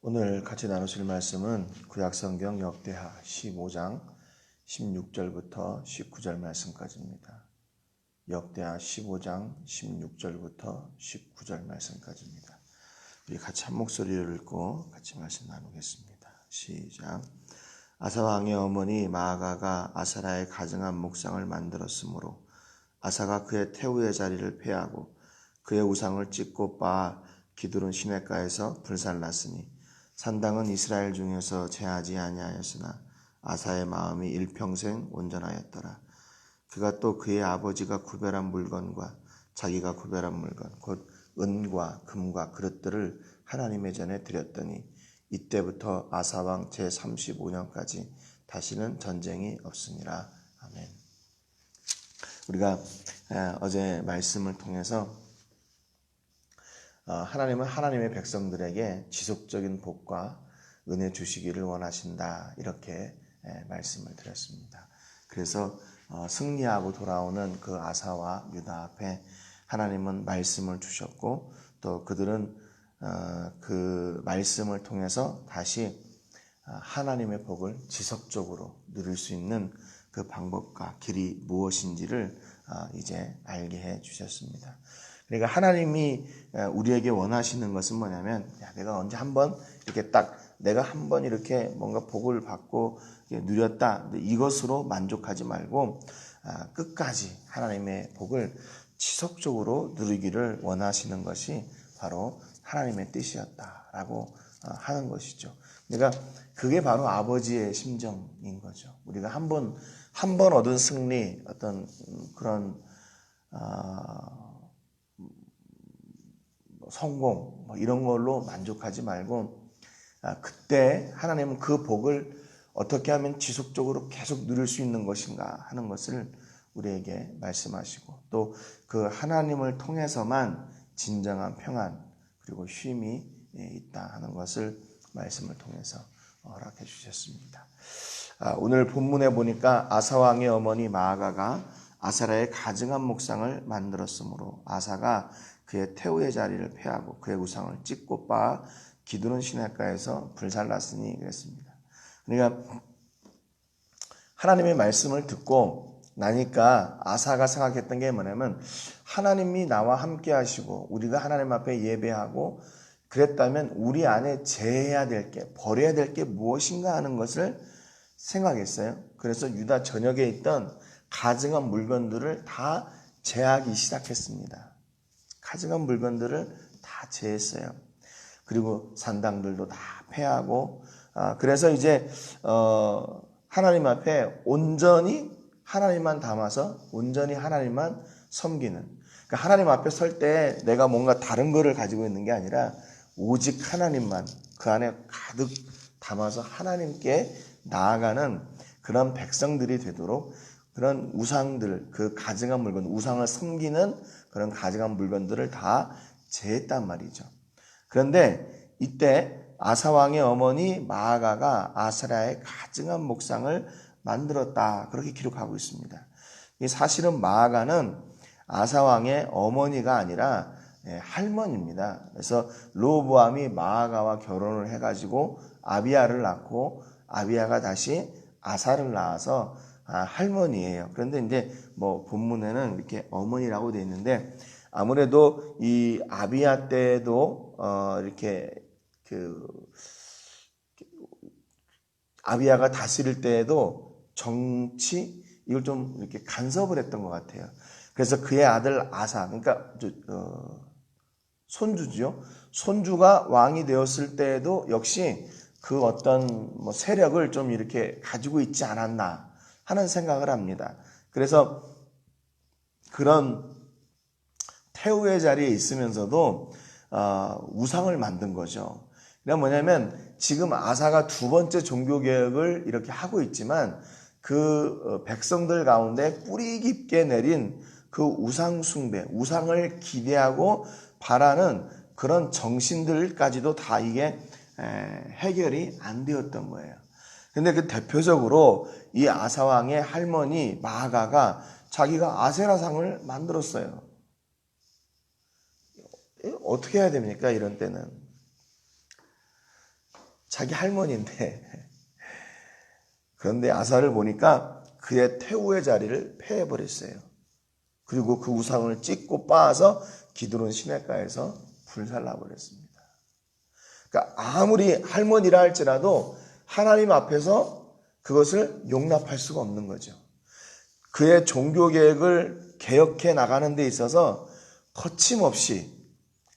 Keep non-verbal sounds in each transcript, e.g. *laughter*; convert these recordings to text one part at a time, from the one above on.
오늘 같이 나누실 말씀은 구약성경 역대하 15장 16절부터 19절 말씀까지입니다. 역대하 15장 16절부터 19절 말씀까지입니다. 우리 같이 한 목소리를 읽고 같이 말씀 나누겠습니다. 시작. 아사 왕의 어머니 마아가가 아사라의 가증한 목상을 만들었으므로 아사가 그의 태우의 자리를 폐하고 그의 우상을 찢고 빻아 기두른 시냇가에서 불살랐으니 산당은 이스라엘 중에서 제하지 아니하였으나 아사의 마음이 일평생 온전하였더라. 그가 또 그의 아버지가 구별한 물건과 자기가 구별한 물건 곧 은과 금과 그릇들을 하나님의 전에 드렸더니 이때부터 아사왕 제 35년까지 다시는 전쟁이 없으니라. 아멘. 우리가 어제 말씀을 통해서 어, 하나님은 하나님의 백성들에게 지속적인 복과 은혜 주시기를 원하신다. 이렇게 말씀을 드렸습니다. 그래서 어, 승리하고 돌아오는 그 아사와 유다 앞에 하나님은 말씀을 주셨고 또 그들은 어, 그 말씀을 통해서 다시 하나님의 복을 지속적으로 누릴 수 있는 그 방법과 길이 무엇인지를 이제 알게 해 주셨습니다. 그러니까 하나님이 우리에게 원하시는 것은 뭐냐면 야, 내가 언제 한번 이렇게 딱 내가 한 번 이렇게 뭔가 복을 받고 누렸다 이것으로 만족하지 말고 아, 끝까지 하나님의 복을 지속적으로 누리기를 원하시는 것이 바로 하나님의 뜻이었다라고 어, 하는 것이죠. 그러니까 그게 바로 아버지의 심정인 거죠. 우리가 한 번 한 번 얻은 승리, 어떤 그런 어, 성공 뭐 이런 걸로 만족하지 말고 아, 그때 하나님은 그 복을 어떻게 하면 지속적으로 계속 누릴 수 있는 것인가 하는 것을 우리에게 말씀하시고 또 그 하나님을 통해서만 진정한 평안 그리고 쉼이 예, 있다 하는 것을 말씀을 통해서 허락해 주셨습니다. 아, 오늘 본문에 보니까 아사왕의 어머니 마아가가 아사라의 가증한 목상을 만들었으므로 아사가 그의 태우의 자리를 폐하고 그의 우상을 찢고 빻아 기두는 시냇가에서 불살랐으니 그랬습니다. 그러니까 하나님의 말씀을 듣고 나니까 아사가 생각했던 게 뭐냐면 하나님이 나와 함께 하시고 우리가 하나님 앞에 예배하고 그랬다면 우리 안에 제해야 될 게, 버려야 될 게 무엇인가 하는 것을 생각했어요. 그래서 유다 전역에 있던 가증한 물건들을 다 제하기 시작했습니다. 가증한 물건들을 다 제했어요. 그리고 산당들도 다 폐하고 아, 그래서 이제 어, 하나님 앞에 온전히 하나님만 담아서 온전히 하나님만 섬기는 그러니까 하나님 앞에 설 때 내가 뭔가 다른 거를 가지고 있는 게 아니라 오직 하나님만 그 안에 가득 담아서 하나님께 나아가는 그런 백성들이 되도록 그런 우상들, 그 가증한 물건, 우상을 섬기는 그런 가증한 물건들을 다 제했단 말이죠. 그런데 이때 아사왕의 어머니 마아가가 아사라의 가증한 목상을 만들었다. 그렇게 기록하고 있습니다. 사실은 마아가는 아사왕의 어머니가 아니라 예, 할머니입니다. 그래서 로보암이 마아가와 결혼을 해가지고 아비아를 낳고 아비아가 다시 아사를 낳아서 아, 할머니예요. 그런데 이제 뭐 본문에는 이렇게 어머니라고 되어 있는데 아무래도 이 아비아 때도 어 이렇게 그 아비아가 다스릴 때에도 정치 이걸 좀 이렇게 간섭을 했던 것 같아요. 그래서 그의 아들 아사, 그러니까 어, 손주죠. 손주가 왕이 되었을 때에도 역시 그 어떤 뭐 세력을 좀 이렇게 가지고 있지 않았나 하는 생각을 합니다. 그래서 그런 태우의 자리에 있으면서도 어, 우상을 만든 거죠. 그러니까 뭐냐면 지금 아사가 두 번째 종교 개혁을 이렇게 하고 있지만 그 어, 백성들 가운데 뿌리 깊게 내린 그 우상 숭배, 우상을 기대하고 바라는 그런 정신들까지도 다 이게 해결이 안 되었던 거예요. 근데 그 대표적으로 이 아사왕의 할머니 마가가 자기가 아세라상을 만들었어요. 어떻게 해야 됩니까? 이런 때는. 자기 할머니인데 *laughs* 그런데 아사를 보니까 그의 태우의 자리를 폐해버렸어요. 그리고 그 우상을 찢고 빻아서 기드론 시내가에서 불살라버렸습니다. 그러니까 아무리 할머니라 할지라도 하나님 앞에서 그것을 용납할 수가 없는 거죠. 그의 종교 계획을 개혁해 나가는 데 있어서 거침없이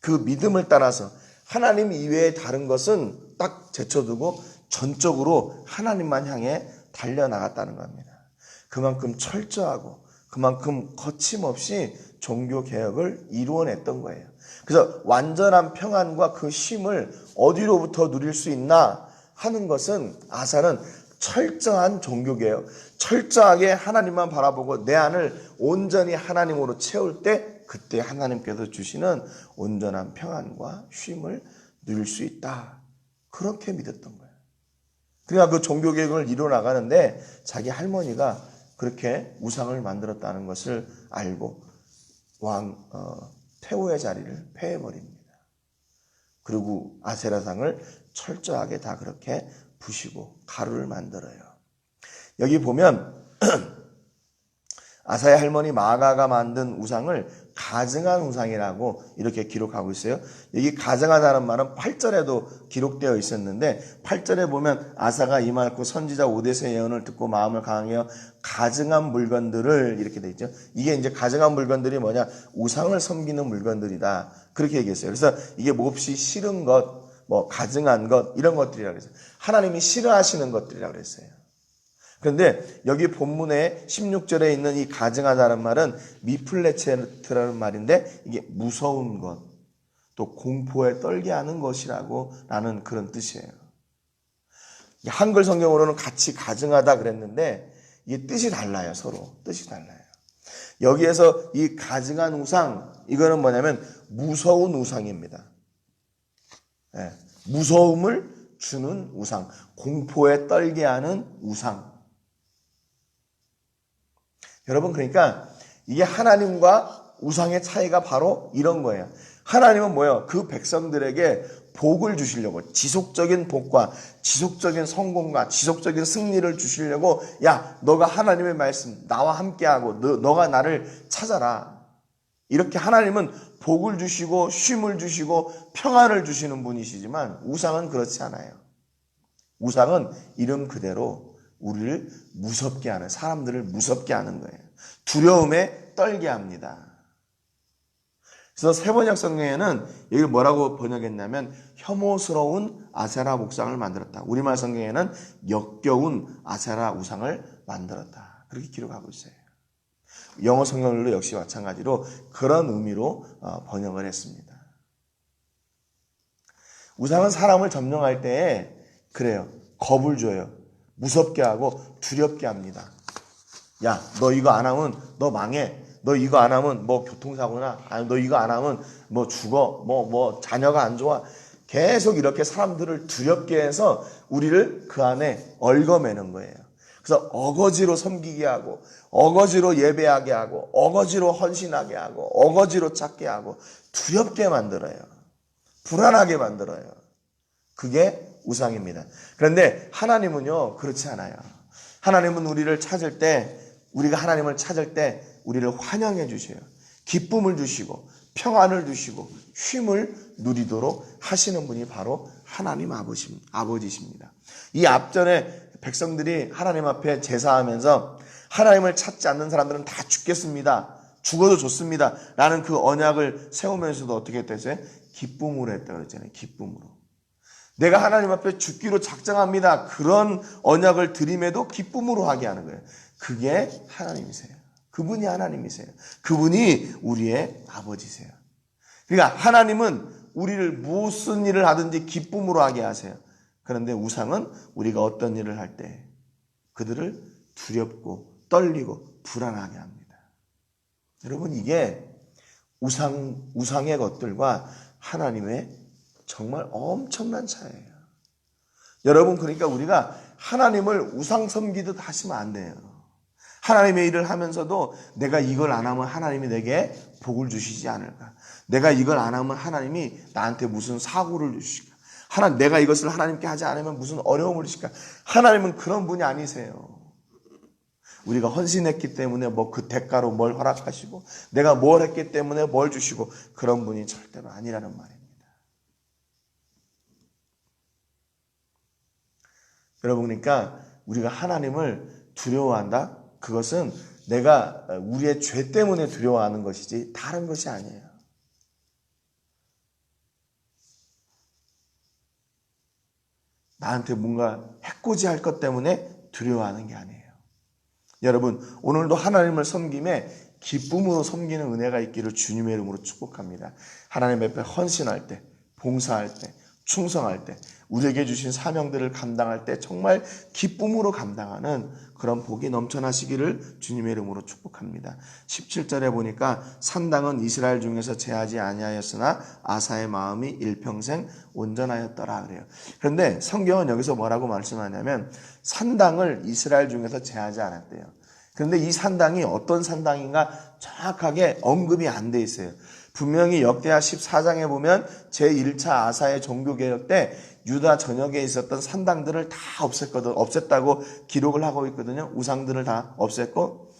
그 믿음을 따라서 하나님 이외의 다른 것은 딱 제쳐두고 전적으로 하나님만 향해 달려나갔다는 겁니다. 그만큼 철저하고 그만큼 거침없이 종교 개혁을 이루어냈던 거예요. 그래서 완전한 평안과 그 쉼을 어디로부터 누릴 수 있나 하는 것은 아사는 철저한 종교 개혁, 철저하게 하나님만 바라보고 내 안을 온전히 하나님으로 채울 때 그때 하나님께서 주시는 온전한 평안과 쉼을 누릴 수 있다. 그렇게 믿었던 거예요. 그러니까 그 종교 개혁을 이루어 나가는데 자기 할머니가 그렇게 우상을 만들었다는 것을 알고 왕 어, 태호의 자리를 폐해버립니다. 그리고 아세라상을 철저하게 다 그렇게 부시고 가루를 만들어요. 여기 보면 *clears throat* 아사의 할머니 마가가 만든 우상을 가증한 우상이라고 이렇게 기록하고 있어요. 여기 가증하다는 말은 8절에도 기록되어 있었는데 8절에 보면 아사가 이말고 선지자 오데스의 예언을 듣고 마음을 강하여 가증한 물건들을 이렇게 돼 있죠. 이게 이제 가증한 물건들이 뭐냐? 우상을 섬기는 물건들이다. 그렇게 얘기했어요. 그래서 이게 몹시 싫은 것, 뭐 가증한 것 이런 것들이라고 그랬어요. 하나님이 싫어하시는 것들이라고 그랬어요. 그런데 여기 본문에 16절에 있는 이 가증하다는 말은 미플레체트라는 말인데 이게 무서운 것, 또 공포에 떨게 하는 것이라고 라는 그런 뜻이에요. 한글 성경으로는 같이 가증하다 그랬는데 이게 뜻이 달라요, 서로. 뜻이 달라요. 여기에서 이 가증한 우상, 이거는 뭐냐면 무서운 우상입니다. 네, 무서움을 주는 우상, 공포에 떨게 하는 우상. 여러분 그러니까 이게 하나님과 우상의 차이가 바로 이런 거예요. 하나님은 뭐예요? 그 백성들에게 복을 주시려고 지속적인 복과 지속적인 성공과 지속적인 승리를 주시려고 야 너가 하나님의 말씀 나와 함께하고 너, 너가 나를 찾아라 이렇게 하나님은 복을 주시고 쉼을 주시고 평안을 주시는 분이시지만 우상은 그렇지 않아요. 우상은 이름 그대로 우리를 무섭게 하는 사람들을 무섭게 하는 거예요. 두려움에 떨게 합니다. 그래서 세번역 성경에는 여기 뭐라고 번역했냐면 혐오스러운 아세라 목상을 만들었다. 우리말 성경에는 역겨운 아세라 우상을 만들었다. 그렇게 기록하고 있어요. 영어 성경들도 역시 마찬가지로 그런 의미로 어, 번역을 했습니다. 우상은 사람을 점령할 때에 그래요. 겁을 줘요. 무섭게 하고 두렵게 합니다. 야, 너 이거 안 하면 너 망해. 너 이거 안 하면 뭐 교통사고나, 아니 너 이거 안 하면 뭐 죽어. 뭐, 뭐 자녀가 안 좋아. 계속 이렇게 사람들을 두렵게 해서 우리를 그 안에 얽어매는 거예요. 그래서 어거지로 섬기게 하고, 어거지로 예배하게 하고, 어거지로 헌신하게 하고, 어거지로 찾게 하고, 두렵게 만들어요. 불안하게 만들어요. 그게 우상입니다. 그런데 하나님은요, 그렇지 않아요. 하나님은 우리를 찾을 때, 우리가 하나님을 찾을 때, 우리를 환영해 주셔요. 기쁨을 주시고, 평안을 주시고, 쉼을 누리도록 하시는 분이 바로 하나님 아버지, 아버지십니다. 이 앞전에 백성들이 하나님 앞에 제사하면서 하나님을 찾지 않는 사람들은 다 죽겠습니다. 죽어도 좋습니다. 라는 그 언약을 세우면서도 어떻게 했어요? 기쁨으로 했다 그랬잖아요. 기쁨으로. 내가 하나님 앞에 죽기로 작정합니다. 그런 언약을 드림에도 기쁨으로 하게 하는 거예요. 그게 하나님이세요. 그분이 하나님이세요. 그분이 우리의 아버지세요. 그러니까 하나님은 우리를 무슨 일을 하든지 기쁨으로 하게 하세요. 그런데 우상은 우리가 어떤 일을 할 때 그들을 두렵고 떨리고 불안하게 합니다. 여러분 이게 우상 우상의 것들과 하나님의 정말 엄청난 차이예요. 여러분 그러니까 우리가 하나님을 우상 섬기듯 하시면 안 돼요. 하나님의 일을 하면서도 내가 이걸 안 하면 하나님이 내게 복을 주시지 않을까. 내가 이걸 안 하면 하나님이 나한테 무슨 사고를 주실까. 하나 내가 이것을 하나님께 하지 않으면 무슨 어려움을 주실까? 하나님은 그런 분이 아니세요. 우리가 헌신했기 때문에 뭐 그 대가로 뭘 허락하시고 내가 뭘 했기 때문에 뭘 주시고 그런 분이 절대로 아니라는 말입니다. 여러분 그러니까 우리가 하나님을 두려워한다? 그것은 내가 우리의 죄 때문에 두려워하는 것이지 다른 것이 아니에요. 나한테 뭔가 해코지 할 것 때문에 두려워하는 게 아니에요. 여러분, 오늘도 하나님을 섬김에 기쁨으로 섬기는 은혜가 있기를 주님의 이름으로 축복합니다. 하나님 앞에 헌신할 때, 봉사할 때, 충성할 때, 우리에게 주신 사명들을 감당할 때 정말 기쁨으로 감당하는 그런 복이 넘쳐나시기를 주님의 이름으로 축복합니다. 17절에 보니까 산당은 이스라엘 중에서 제하지 아니하였으나 아사의 마음이 일평생 온전하였더라 그래요. 그런데 성경은 여기서 뭐라고 말씀하냐면 산당을 이스라엘 중에서 제하지 않았대요. 그런데 이 산당이 어떤 산당인가 정확하게 언급이 안 돼 있어요. 분명히 역대하 14장에 보면 제1차 아사의 종교개혁 때 유다 전역에 있었던 산당들을 다 없앴거든, 없앴다고 기록을 하고 있거든요. 우상들을 다 없앴고.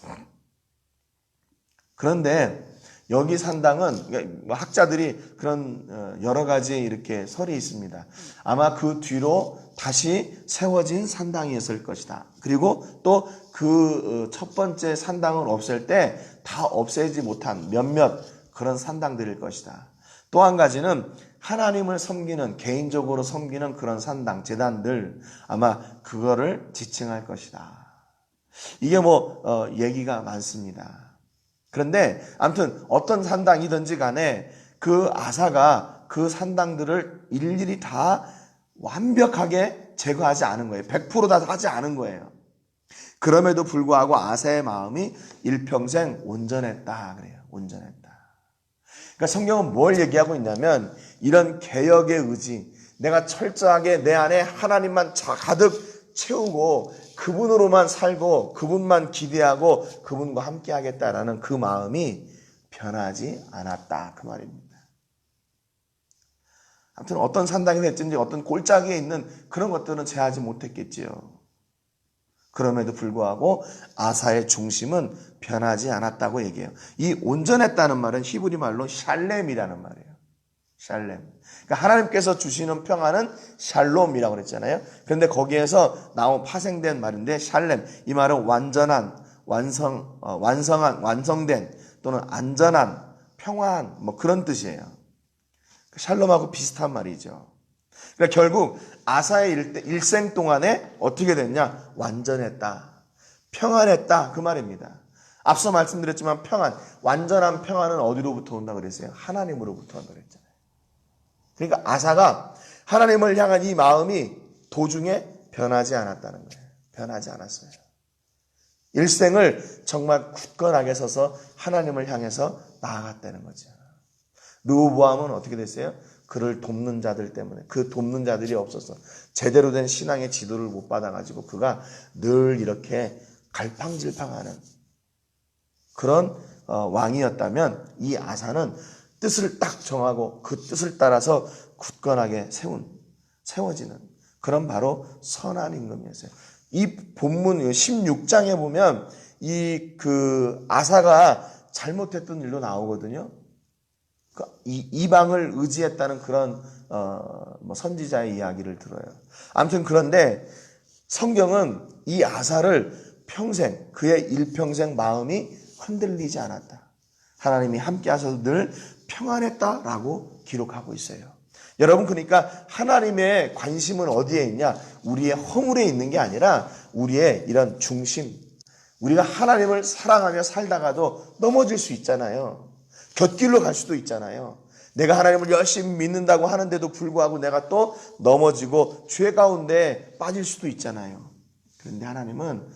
그런데 여기 산당은 뭐 학자들이 그런 어, 여러 가지 이렇게 설이 있습니다. 아마 그 뒤로 다시 세워진 산당이었을 것이다. 그리고 또 그 첫 번째 산당을 없앨 때 다 없애지 못한 몇몇 그런 산당들일 것이다. 또 한 가지는 하나님을 섬기는 개인적으로 섬기는 그런 산당 재단들 아마 그거를 지칭할 것이다. 이게 뭐 어, 얘기가 많습니다. 그런데 아무튼 어떤 산당이든지 간에 그 아사가 그 산당들을 일일이 다 완벽하게 제거하지 않은 거예요. 100%다 하지 않은 거예요. 그럼에도 불구하고 아사의 마음이 일평생 온전했다 그래요. 온전했다. 그러니까 성경은 뭘 얘기하고 있냐면 이런 개혁의 의지, 내가 철저하게 내 안에 하나님만 가득 채우고 그분으로만 살고 그분만 기대하고 그분과 함께 하겠다라는 그 마음이 변하지 않았다. 그 말입니다. 아무튼 어떤 산당이 됐든지 어떤 골짜기에 있는 그런 것들은 제하지 못했겠지요. 그럼에도 불구하고 아사의 중심은 변하지 않았다고 얘기해요. 이 온전했다는 말은 히브리 말로 샬렘이라는 말이에요. 샬렘. 그러니까 하나님께서 주시는 평안은 샬롬이라고 그랬잖아요. 그런데 거기에서 나온 파생된 말인데 샬렘. 이 말은 완전한, 완성, 어, 완성한, 완성된 또는 안전한, 평화한 뭐 그런 뜻이에요. 샬롬하고 비슷한 말이죠. 그러니까 결국 아사의 일생 동안에 어떻게 됐냐? 완전했다. 평안했다. 그 말입니다. 앞서 말씀드렸지만 평안, 완전한 평안은 어디로부터 온다 그랬어요? 하나님으로부터 온다 그랬잖아요. 그러니까 아사가 하나님을 향한 이 마음이 도중에 변하지 않았다는 거예요. 변하지 않았어요. 일생을 정말 굳건하게 서서 하나님을 향해서 나아갔다는 거죠. 르호보암은 어떻게 됐어요? 그를 돕는 자들 때문에 그 돕는 자들이 없어서 제대로 된 신앙의 지도를 못 받아가지고 그가 늘 이렇게 갈팡질팡하는 그런 어, 왕이었다면 이 아사는 뜻을 딱 정하고 그 뜻을 따라서 굳건하게 세운 세워지는 그런 바로 선한 임금이었어요. 이 본문 16장에 보면 이 그 아사가 잘못했던 일로 나오거든요. 그 이방을 의지했다는 그런 어, 뭐 선지자의 이야기를 들어요. 아무튼 그런데 성경은 이 아사를 평생 그의 일평생 마음이 흔들리지 않았다. 하나님이 함께 하셔서 늘 평안했다라고 기록하고 있어요. 여러분 그러니까 하나님의 관심은 어디에 있냐? 우리의 허물에 있는 게 아니라 우리의 이런 중심. 우리가 하나님을 사랑하며 살다가도 넘어질 수 있잖아요. 곁길로 갈 수도 있잖아요. 내가 하나님을 열심히 믿는다고 하는데도 불구하고 내가 또 넘어지고 죄 가운데 빠질 수도 있잖아요. 그런데 하나님은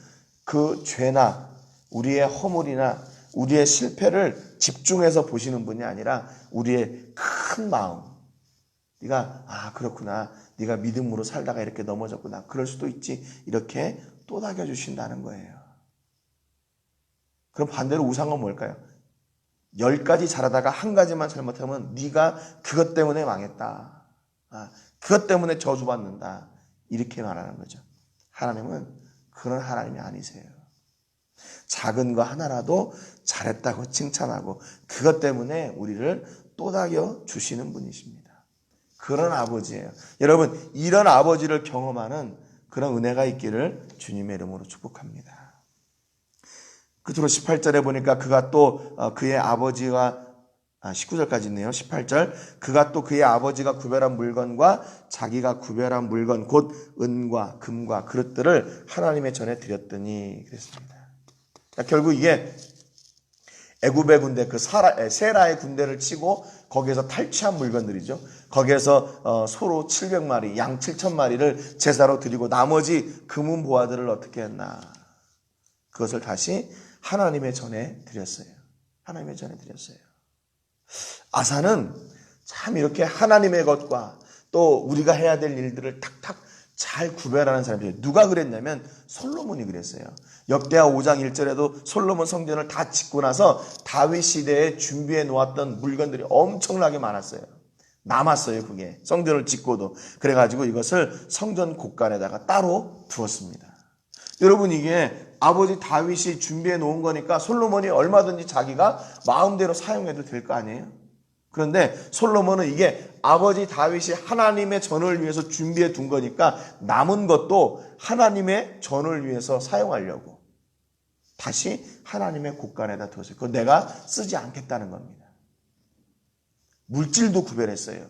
그 죄나 우리의 허물이나 우리의 실패를 집중해서 보시는 분이 아니라 우리의 큰 마음. 네가 아 그렇구나. 네가 믿음으로 살다가 이렇게 넘어졌구나. 그럴 수도 있지. 이렇게 또닥여 주신다는 거예요. 그럼 반대로 우상은 뭘까요? 열 가지 잘하다가 한 가지만 잘못하면 네가 그것 때문에 망했다. 아, 그것 때문에 저주받는다. 이렇게 말하는 거죠. 하나님은 그런 하나님이 아니세요. 작은 거 하나라도 잘했다고 칭찬하고 그것 때문에 우리를 또닥여 주시는 분이십니다. 그런 아버지예요. 여러분, 이런 아버지를 경험하는 그런 은혜가 있기를 주님의 이름으로 축복합니다. 끝으로 18절에 보니까 그가 또 어, 그의 아버지와 아, 19절까지 있네요. 18절. 그가 또 그의 아버지가 구별한 물건과 자기가 구별한 물건 곧 은과 금과 그릇들을 하나님의 전에 드렸더니 그랬습니다. 결국 이게 애굽의 군대 그 사라, 에, 세라의 군대를 치고 거기에서 탈취한 물건들이죠. 거기에서 어, 소로 700마리, 양 7천마리를 제사로 드리고 나머지 금은 보화들을 어떻게 했나? 그것을 다시 하나님의 전에 드렸어요. 하나님의 전에 드렸어요. 아사는 참 이렇게 하나님의 것과 또 우리가 해야 될 일들을 탁탁 잘 구별하는 사람이에요. 누가 그랬냐면 솔로몬이 그랬어요. 역대하 5장 1절에도 솔로몬 성전을 다 짓고 나서 다윗 시대에 준비해 놓았던 물건들이 엄청나게 많았어요. 남았어요, 그게. 성전을 짓고도. 그래가지고 이것을 성전 곳간에다가 따로 두었습니다. 여러분, 이게 아버지 다윗이 준비해 놓은 거니까 솔로몬이 얼마든지 자기가 마음대로 사용해도 될 거 아니에요? 그런데 솔로몬은 이게 아버지 다윗이 하나님의 전을 위해서 준비해 둔 거니까 남은 것도 하나님의 전을 위해서 사용하려고 다시 하나님의 곳간에다 두었어요. 그건 내가 쓰지 않겠다는 겁니다. 물질도 구별했어요.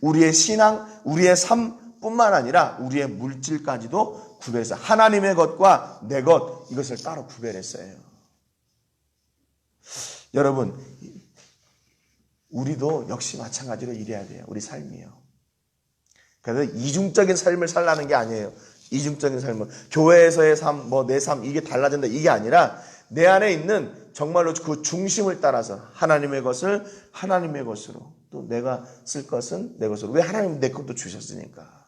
우리의 신앙, 우리의 삶 뿐만 아니라 우리의 물질까지도 구별했어요. 하나님의 것과 내 것, 이것을 따로 구별했어요. 여러분, 우리도 역시 마찬가지로 일해야 돼요. 우리 삶이요. 그래서 이중적인 삶을 살라는 게 아니에요. 이중적인 삶은 교회에서의 삶, 뭐 내 삶 이게 달라진다 이게 아니라 내 안에 있는 정말로 그 중심을 따라서 하나님의 것을 하나님의 것으로 또 내가 쓸 것은 내 것으로 왜 하나님 내 것도 주셨으니까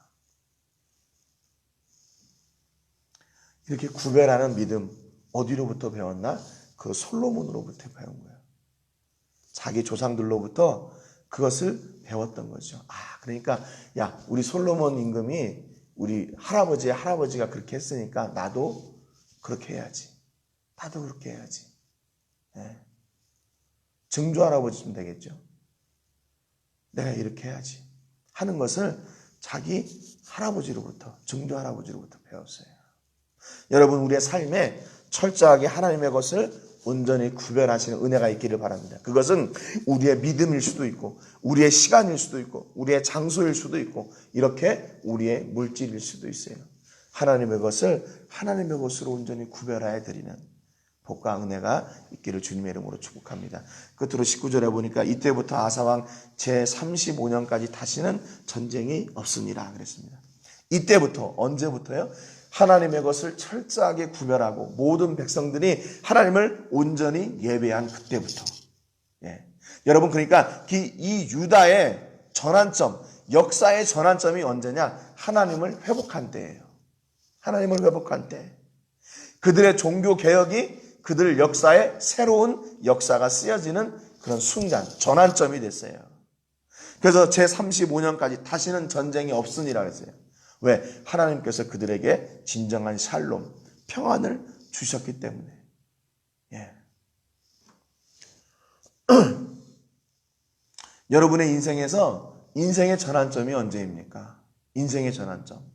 이렇게 구별하는 믿음 어디로부터 배웠나? 그 솔로몬으로부터 배운 거예요. 자기 조상들로부터 그것을 배웠던 거죠. 아, 그러니까, 야, 우리 솔로몬 임금이 우리 할아버지의 할아버지가 그렇게 했으니까 나도 그렇게 해야지. 나도 그렇게 해야지. 네. 증조 할아버지쯤 되겠죠. 내가 이렇게 해야지. 하는 것을 자기 할아버지로부터, 증조 할아버지로부터 배웠어요. 여러분, 우리의 삶에 철저하게 하나님의 것을 온전히 구별하시는 은혜가 있기를 바랍니다. 그것은 우리의 믿음일 수도 있고, 우리의 시간일 수도 있고, 우리의 장소일 수도 있고, 이렇게 우리의 물질일 수도 있어요. 하나님의 것을 하나님의 것으로 온전히 구별하여 드리는 복과 은혜가 있기를 주님의 이름으로 축복합니다. 끝으로 19절에 보니까 이때부터 아사왕 제35년까지 다시는 전쟁이 없으니라 그랬습니다. 이때부터 언제부터요? 하나님의 것을 철저하게 구별하고 모든 백성들이 하나님을 온전히 예배한 그때부터. 예. 여러분 그러니까 이 유다의 전환점, 역사의 전환점이 언제냐? 하나님을 회복한 때예요. 하나님을 회복한 때. 그들의 종교 개혁이 그들 역사에 새로운 역사가 쓰여지는 그런 순간, 전환점이 됐어요. 그래서 제 35년까지 다시는 전쟁이 없으니라 했어요. 왜? 하나님께서 그들에게 진정한 샬롬, 평안을 주셨기 때문에. 예. *clears throat* 여러분의 인생에서 인생의 전환점이 언제입니까? 인생의 전환점.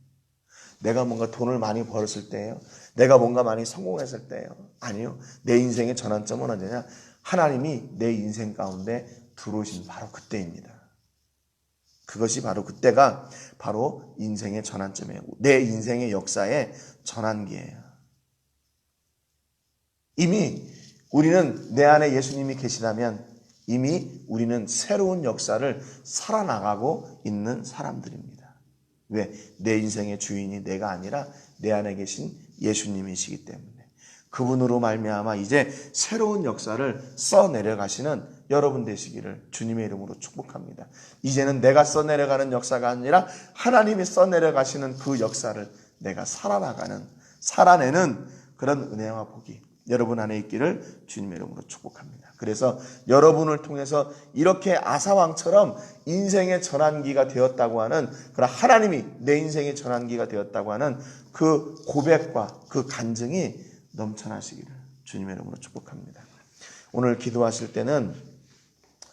내가 뭔가 돈을 많이 벌었을 때예요. 내가 뭔가 많이 성공했을 때예요. 아니요. 내 인생의 전환점은 언제냐? 하나님이 내 인생 가운데 들어오신 바로 그때입니다. 그것이 바로 그때가 바로 인생의 전환점이에요. 내 인생의 역사의 전환기예요. 이미 우리는 내 안에 예수님이 계시다면 이미 우리는 새로운 역사를 살아나가고 있는 사람들입니다. 왜? 내 인생의 주인이 내가 아니라 내 안에 계신 예수님이시기 때문에 그분으로 말미암아 이제 새로운 역사를 써 내려가시는 여러분 되시기를 주님의 이름으로 축복합니다. 이제는 내가 써 내려가는 역사가 아니라 하나님이 써 내려가시는 그 역사를 내가 살아나가는, 살아내는 그런 은혜와 복이 여러분 안에 있기를 주님의 이름으로 축복합니다. 그래서 여러분을 통해서 이렇게 아사왕처럼 인생의 전환기가 되었다고 하는 그런 하나님이 내 인생의 전환기가 되었다고 하는 그 고백과 그 간증이 넘쳐나시기를 주님의 이름으로 축복합니다. 오늘 기도하실 때는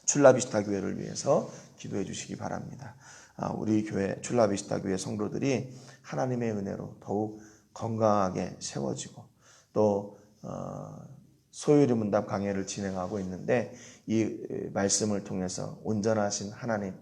출라비스타 교회를 위해서 기도해 주시기 바랍니다. 아, 우리 교회 출라비스타 교회 성도들이 하나님의 은혜로 더욱 건강하게 세워지고 또 어, 소유리 문답 강해를 진행하고 있는데 이 말씀을 통해서 온전하신 하나님,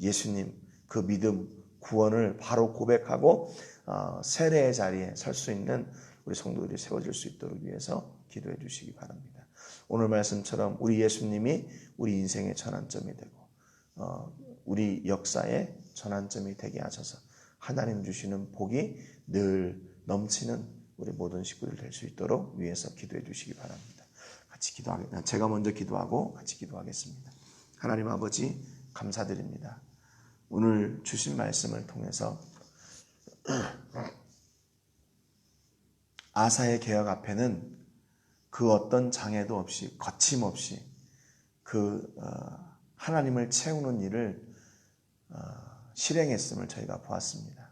예수님 그 믿음, 구원을 바로 고백하고 어, 세례의 자리에 설 수 있는 우리 성도들이 세워질 수 있도록 위해서 기도해 주시기 바랍니다. 오늘 말씀처럼 우리 예수님이 우리 인생의 전환점이 되고 어, 우리 역사의 전환점이 되게 하셔서 하나님 주시는 복이 늘 넘치는 우리 모든 식구들 될 수 있도록 위해서 기도해 주시기 바랍니다. 같이 기도하겠습니다. 제가 먼저 기도하고 같이 기도하겠습니다. 하나님 아버지 감사드립니다. 오늘 주신 말씀을 통해서 *clears throat* 아사의 개혁 앞에는 그 어떤 장애도 없이 거침없이 그 어, 하나님을 채우는 일을 어, 실행했음을 저희가 보았습니다.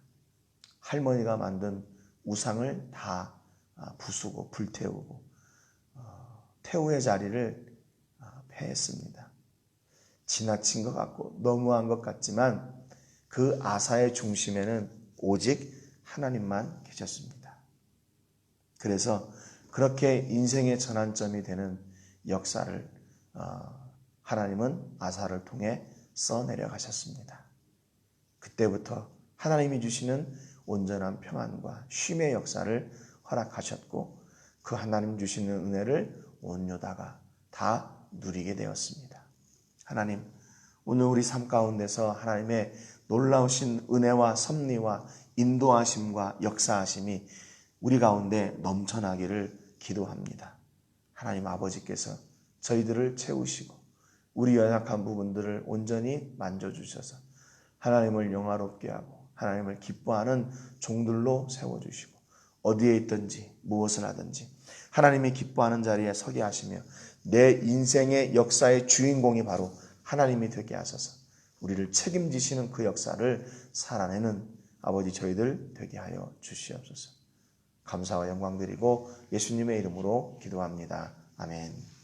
할머니가 만든 우상을 다 아, 부수고 불태우고 어, 태우의 자리를 아, 패했습니다. 지나친 것 같고 너무한 것 같지만 그 아사의 중심에는 오직 하나님만 계셨습니다. 그래서 그렇게 인생의 전환점이 되는 역사를 어, 하나님은 아사를 통해 써내려 가셨습니다. 그때부터 하나님이 주시는 온전한 평안과 쉼의 역사를 허락하셨고 그 하나님 주시는 은혜를 온유다가 다 누리게 되었습니다. 하나님, 오늘 우리 삶 가운데서 하나님의 놀라우신 은혜와 섭리와 인도하심과 역사하심이 우리 가운데 넘쳐나기를 기도합니다. 하나님 아버지께서 저희들을 채우시고 우리 연약한 부분들을 온전히 만져주셔서 하나님을 영화롭게 하고 하나님을 기뻐하는 종들로 세워주시고 어디에 있든지 무엇을 하든지 하나님이 기뻐하는 자리에 서게 하시며 내 인생의 역사의 주인공이 바로 하나님이 되게 하셔서 우리를 책임지시는 그 역사를 살아내는 아버지 저희들 되게 하여 주시옵소서. 감사와 영광 드리고 예수님의 이름으로 기도합니다. 아멘.